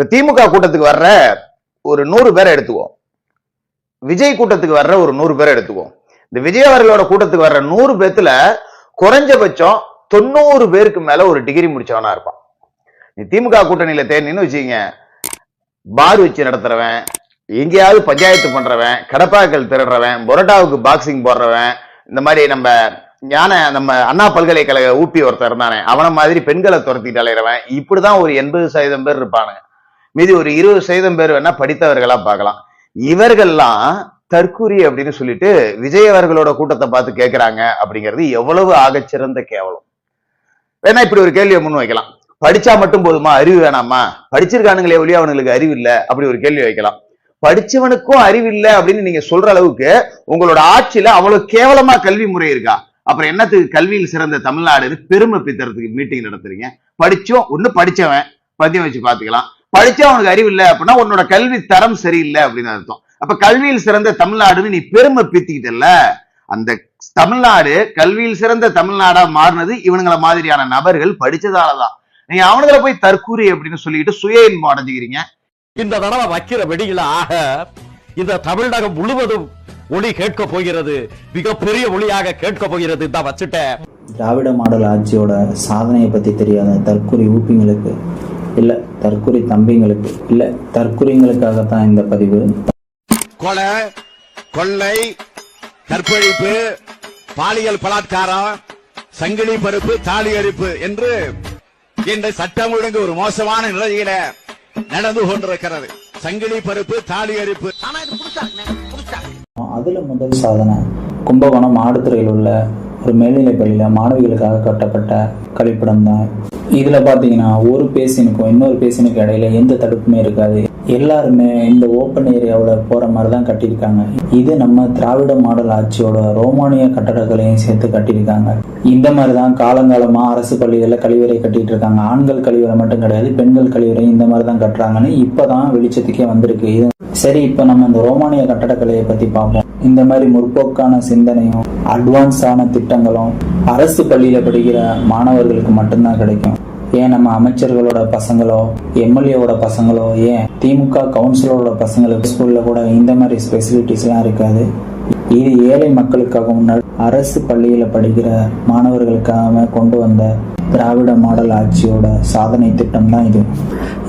இப்ப திமுக கூட்டத்துக்கு வர்ற ஒரு நூறு பேரை எடுத்துக்குவோம். விஜய் கூட்டத்துக்கு வர்ற ஒரு நூறு பேரை எடுத்துக்குவோம். இந்த விஜய் அவர்களோட கூட்டத்துக்கு வர்ற நூறு பேத்துல குறைஞ்சபட்சம் தொண்ணூறு பேருக்கு மேல ஒரு டிகிரி முடிச்சவனா இருப்பான். நீ திமுக கூட்டணியில தேர்னின்னு வச்சுக்கீங்க. பார் வச்சு நடத்துறவன் எங்கேயாவது பஞ்சாயத்து பண்றவன் கடப்பாக்கள் திருடுறவன் பொரோட்டாவுக்கு பாக்ஸிங் போடுறவன் இந்த மாதிரி நம்ம ஞான நம்ம அண்ணா பல்கலைக்கழக ஊப்பி ஒருத்தர் இருந்தானே அவனை மாதிரி பெண்களை துரத்திட்டு அலையிறவன் இப்படிதான் ஒரு எண்பது சதவீதம் பேர் இருப்பானுங்க. மீதி ஒரு இருபது சதவீதம் பேர் வேணா படித்தவர்களா பார்க்கலாம். இவர்கள்லாம் தற்கூரி அப்படின்னு சொல்லிட்டு விஜய் அவர்களோட கூட்டத்தை பார்த்து கேட்கறாங்க அப்படிங்கிறது எவ்வளவு ஆகச்சிறந்த கேவலம். வேணா இப்படி ஒரு கேள்வியை முன் வைக்கலாம். படிச்சா மட்டும் போதுமா? அறிவு வேணாமா? படிச்சிருக்கானுங்களே ஒழிய அவனுங்களுக்கு அறிவு இல்ல. அப்படி ஒரு கேள்வி வைக்கலாம். படிச்சவனுக்கும் அறிவு இல்ல அப்படின்னு நீங்க சொல்ற அளவுக்கு உங்களோட ஆட்சியில அவ்வளவு கேவலமா கல்வி முறை இருக்கா? அப்புறம் என்னத்துக்கு கல்வியில் சிறந்த தமிழ்நாடுன்னு பெருமை பித்தறதுக்கு மீட்டிங் நடத்துறீங்க? படிச்சோம் ஒண்ணு படிச்சவன். பத்தியம் வச்சு பாத்துக்கலாம் படிச்சா அவனுக்கு அறிவு இல்ல அப்படின்னா உன்னோட கல்வி தரம் சரியில்லை அப்படின்னு அர்த்தம். அப்ப கல்வியில் சிறந்த தமிழ்நாடுன்னு நீ பெருமை பீத்திக்கிட்டல அந்த தமிழ்நாடு கல்வியில் சிறந்த தமிழ்நாடா மாறினது இவனுங்கள மாதிரியான நபர்கள் படிச்சதாலதான். நீங்க அவனுங்களை போய் தற்கூரி அப்படின்னு சொல்லிட்டு சுய இன்பம் அடைஞ்சுக்கிறீங்க. இந்த தடவை வைக்கிற வெடியில ஆக இந்த தமிழகம் முழுவதும் ஒளி கேட்க போகிறது. மிகப்பெரிய ஒளியாக கேட்க போகிறது. தான் வச்சுட்டேன். திராவிட மாடல் ஆட்சியோட சாதனையை பற்றி தெரியாத தற்குறி ஊப்பிங்களுக்கு இல்லை தற்குறி தம்பிங்களுக்கு இல்லை தற்குறிங்களுக்காகத்தான் இந்த பதிவு. கொலை கொள்ளை கற்பழிப்பு பாலியல் பலாத்காரம் சங்கிலி பருப்பு தாலி அரிப்பு என்று இந்த சட்டம் ஒழுங்கு ஒரு மோசமான நிலையில நடந்து கொண்டிருக்கிறது. சங்கிலி பருப்பு தாலி அரிப்பு. அதில் முதல் சாதனை கும்பகோணம் ஆடுதுறையில் உள்ள ஒரு மேல்நிலைப் பள்ளியில் மாணவிகளுக்காக கட்டப்பட்ட கழிப்பிடம் தான் இதில் பார்த்தீங்கன்னா ஒரு பேசினுக்கும் இன்னொரு பேசினுக்கும் இடையில எந்த தடுப்புமே இருக்காது. எல்லாருமே இந்த ஓப்பன் ஏரியாவில் போகிற மாதிரி தான் கட்டியிருக்காங்க. இது நம்ம திராவிட மாடல் ஆட்சியோட ரோமானிய கட்டடக்கலையும் சேர்த்து கட்டியிருக்காங்க. இந்த மாதிரி தான் காலங்காலமாக அரசு பள்ளிகளில் கழிவறை கட்டிட்டு இருக்காங்க. ஆண்கள் கழிவறை மட்டும் கிடையாது பெண்கள் கழிவறை இந்த மாதிரி தான் கட்டுறாங்கன்னு இப்போ தான் வெளிச்சத்துக்கே வந்திருக்கு. இது சரி இப்போ நம்ம இந்த ரோமானிய கட்டடக்கலையை பற்றி பார்ப்போம். இந்த மாதிரி முற்போக்கான சிந்தனையும் அட்வான்ஸான திட்டங்களும் அரசு பள்ளியில் படிக்கிற மாணவர்களுக்கு மட்டும்தான் கிடைக்கும். ஏன் நம்ம அமைச்சர்களோட பசங்களோ எம்எல்ஏவோட பசங்களோ ஏன் திமுக கவுன்சிலரோட பசங்களுக்கு ஸ்கூலில் கூட இந்த மாதிரி ஃபெசிலிட்டிஸ்லாம் இருக்காது? இது ஏழை மக்களுக்காக முன்னாடி அரசு பள்ளியில் படிக்கிற மாணவர்களுக்காக கொண்டு வந்த திராவிட மாடல் ஆட்சியோட சாதனை திட்டம் தான் இது.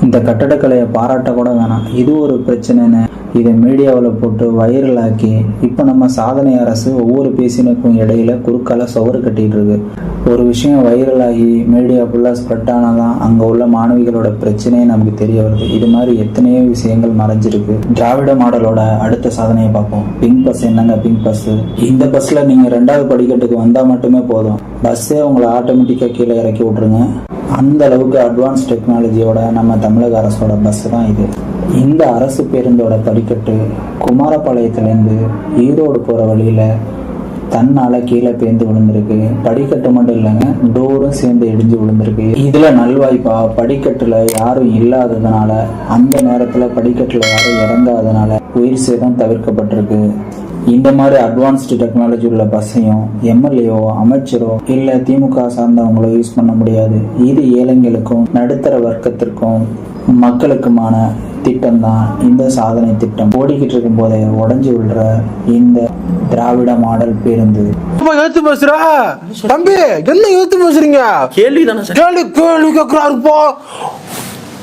இந்த கட்டடக்கலையை பாராட்ட கூட வேணாம். இது ஒரு பிரச்சனைன்னு இதை மீடியாவில் போட்டு வைரல் ஆக்கி இப்போ நம்ம சாதனை அரசு ஒவ்வொரு பேசினுக்கும் இடையில குறுக்கால சுவர் கட்டிட்டு இருக்கு. ஒரு விஷயம் வைரல் ஆகி மீடியா ஃபுல்லாக ஸ்ப்ரெட் தான் அங்கே உள்ள மாணவிகளோட பிரச்சனையே நமக்கு தெரிய வருது. இது மாதிரி எத்தனையோ விஷயங்கள் மறைஞ்சிருக்கு. திராவிட மாடலோட அடுத்த சாதனையை பார்ப்போம். பிங்க் பஸ் என்னங்க பிங்க் பஸ் இந்த பஸ்ல நீங்க ரெண்டாவது படிக்கட்டுக்கு வந்தால் மட்டுமே போதும். பஸ்ஸே உங்களை ஆட்டோமேட்டிக்காக கீழே இறக்கி விட்டுருங்க. அந்த அளவுக்கு அட்வான்ஸ் டெக்னாலஜியோட நம்ம தமிழக அரசோட பஸ் தான் இது. இந்த அரசு பேருந்தோட படிக்கட்டு குமாரபாளையத்துலேருந்து ஈரோடு போகிற வழியில் தன்னால் கீழே பேர்ந்து விழுந்திருக்கு. படிக்கட்டு மட்டும் இல்லைங்க டோரும் சேர்ந்து இடிஞ்சு விழுந்திருக்கு. இதில் நல்வாய்ப்பா படிக்கட்டில் யாரும் இல்லாததுனால அந்த நேரத்தில் படிக்கட்டில் யாரும் இறங்காததுனால உயிர் சேதம் தவிர்க்கப்பட்டிருக்கு. இந்த மாதிரி அட்வான்ஸ்டு டெக்னாலஜி உள்ள பஸ்ஸையும் எம்எல்ஏவோ அமைச்சரோ இல்ல திமுக சார்ந்தவங்களோ யூஸ் பண்ண முடியாது. இது ஏழைங்களுக்கும் நடுத்தர வர்க்கத்திற்கும் மக்களுக்குமான திட்டம் தான் இந்த சாதனை திட்டம். ஓடிக்கிட்டு இருக்கும் போதே உடஞ்சி விழுற இந்த திராவிட மாடல் பேருந்து. அப்பா எழுத்து பேசுற? தம்பி என்ன எழுத்து பேசுறீங்க? கேள்வி தானே கேள்வி கேள்வி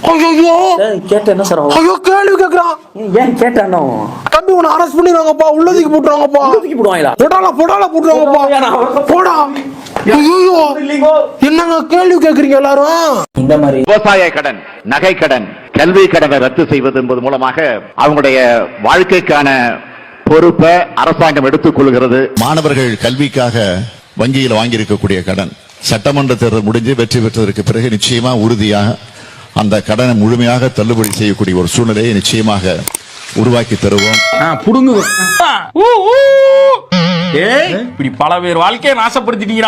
ஐயோ கேட்ட என்ன சார் ஆகும்? ஐயோ கேள்வி கேக்குறான் ஏன் கேட்டானோ தம்பி உன்னை அரெஸ்ட் பண்ணிடுவாங்கப்பா உள்ளதுக்கு போட்டுருவாங்கப்பா தூக்கி போடுவாங்களா? போடால போடால போட்டுருவாங்கப்பா போடா ஐயோ என்னங்க கேள்வி கேக்குறீங்க எல்லாரும்? இந்த மாதிரி விவசாய கடன் நகை கடன் கல்வி கடனை ரத்து செய்வது என்பது மூலமாக அவங்களுடைய வாழ்க்கைக்கான பொறுப்பை அரசாங்கம் எடுத்துக் கொள்கிறது. மாணவர்கள் கல்விக்காக வங்கியில் வாங்கியிருக்கக்கூடிய கடன் சட்டமன்ற தேர்தல் முடிஞ்சு வெற்றி பெற்றதற்கு பிறகு நிச்சயமா உறுதியாக அந்த கடனை முழுமையாக தள்ளுபடி செய்யக்கூடிய ஒரு சூழ்நிலையை நிச்சயமாக உருவாக்கி தருவோம். புடுங்கு. ஏய் இப்படி பல பேர் வாழ்க்கையை நாசப்படுத்திட்டீங்க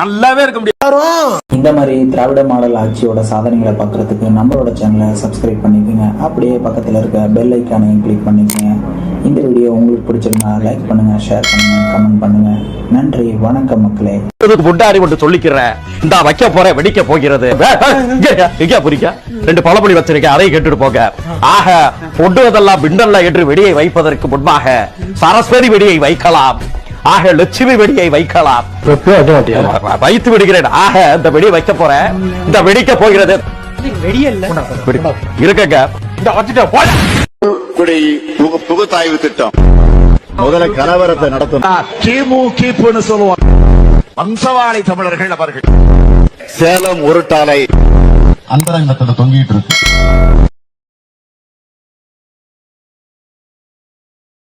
நல்லாவே இருக்க முடியாது. இந்த மாதிரி திராவிட மாடல் ஆட்சியோட சாதனைகளை பார்க்கறதுக்கு நம்மளோட சேனலை சப்ஸ்கிரைப் பண்ணிக்கோங்க. அப்படியே பக்கத்தில் இருக்க பெல் ஐக்கானையும் கிளிக் பண்ணிக்கோங்க. இந்த வீடியோ உங்களுக்கு பிடிச்சிருந்தா லைக் பண்ணுங்க ஷேர் பண்ணுங்க கமெண்ட் பண்ணுங்க. நன்றி வணக்கம் மக்களே. முன்னாடி ஒன்று சொல்லிக்கிறேன். இந்த வைக்க போறேன் வெடிக்க போகிறது. புரிக்க? ரெண்டு பழமொழி வச்சிருக்கேன் அதை கேட்டுட்டு போக ஆக பொண்டுவதெல்லாம் பிண்டல்ல என்று வெடியை வைப்பதற்கு முன்பாக சரஸ்வதி வெடியை வைக்கலாம். ஆக லட்சுமி வெடியை வைக்கலாம். வைத்து விடுகிறேன். ஆக இந்த வெடி வைக்க போறேன். இந்த வெடிக்க போகிறது. வெடி- இருக்குங்க இந்த வச்சுட்டு போடா குடி புகு- புகுத்தாய்வு திட்டம். முதல்ல கலவரத்தை நடத்தணும். கிமு கிப்புன்னு சொல்லுவாங்க. வம்சவாளி தமிழர்கள் அவர்கள். சேலம் உருட்டாலை அந்தரங்கத்துல தொங்கிட்டு இருக்கு.